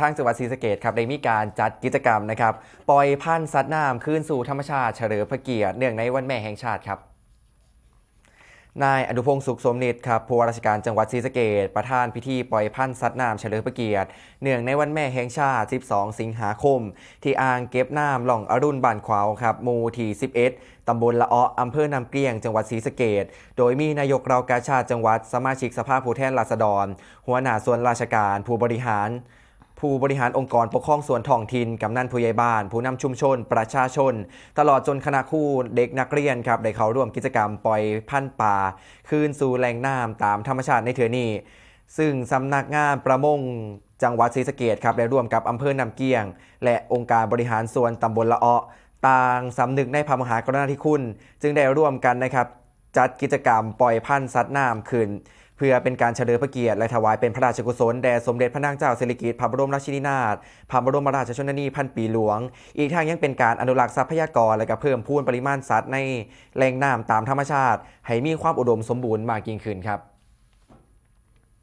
ทางจังหวัดศรีสะเกดครับได้มีการจัดกิจกรรมนะครับ ปล่อยพันธุ์สัตว์น้ำคืนสู่ธรรมชาติเฉลิมพระเกียรติเนื่องในวันแม่แห่งชาติครับนายอนุพงศ์สุขสมนิตครับผู้ว่าราชการจังหวัดศรีสะเกดประธานพิธีปล่อยพันธุ์สัตว์น้ำเฉลิมพระเกียรติเนื่องในวันแม่แห่งชาติ 12 สิงหาคม ที่อ่างเก็บน้ำหล่องอรุณบ้านขวาวครับหมู่ที่ 11 ตำบลละอ้ออำเภอนำเกลี้ยงจังหวัดศรีสะเกดโดยมีนายกเรากาชาติจังหวัดสมาชิกสภาผู้แทนราษฎร หัวหน้าส่วนราชการผู้บริหาร ผู้บริหารองค์กรปกครองส่วนท้องถิ่นกำนันผู้ใหญ่บ้าน ผู้นำชุมชน ประชาชน ตลอดจนคณะครูเด็กนักเรียนครับได้เข้าร่วมกิจกรรมปล่อยพันธุ์ป่า คืนสู่แหล่งน้ำตามธรรมชาติในเทือนี้ ซึ่งสำนักงานประมงจังหวัดศรีสะเกดครับได้ร่วมกับอำเภอนำเกียง และองค์การบริหารส่วนตำบลละเออต่างสำนึกในพระมหากรุณาธิคุณ จึงได้ร่วมกันนะครับจัดกิจกรรมปล่อยพันธุ์สัตว์น้ำขึ้น เพื่อเป็นการเฉลิมพระเกียรติและถวายเป็นพระราชกุศลแด่สมเด็จพระนางเจ้าสิริกิติ์พระบรมราชินีนาถพระบรมราชชนนีพันปีหลวง อีกทางยังเป็นการอนุรักษ์ทรัพยากรและก็เพิ่มพูนปริมาณสัตว์ในแหล่งน้ำตามธรรมชาติ ให้มีความอุดมสมบูรณ์มากยิ่งขึ้นครับ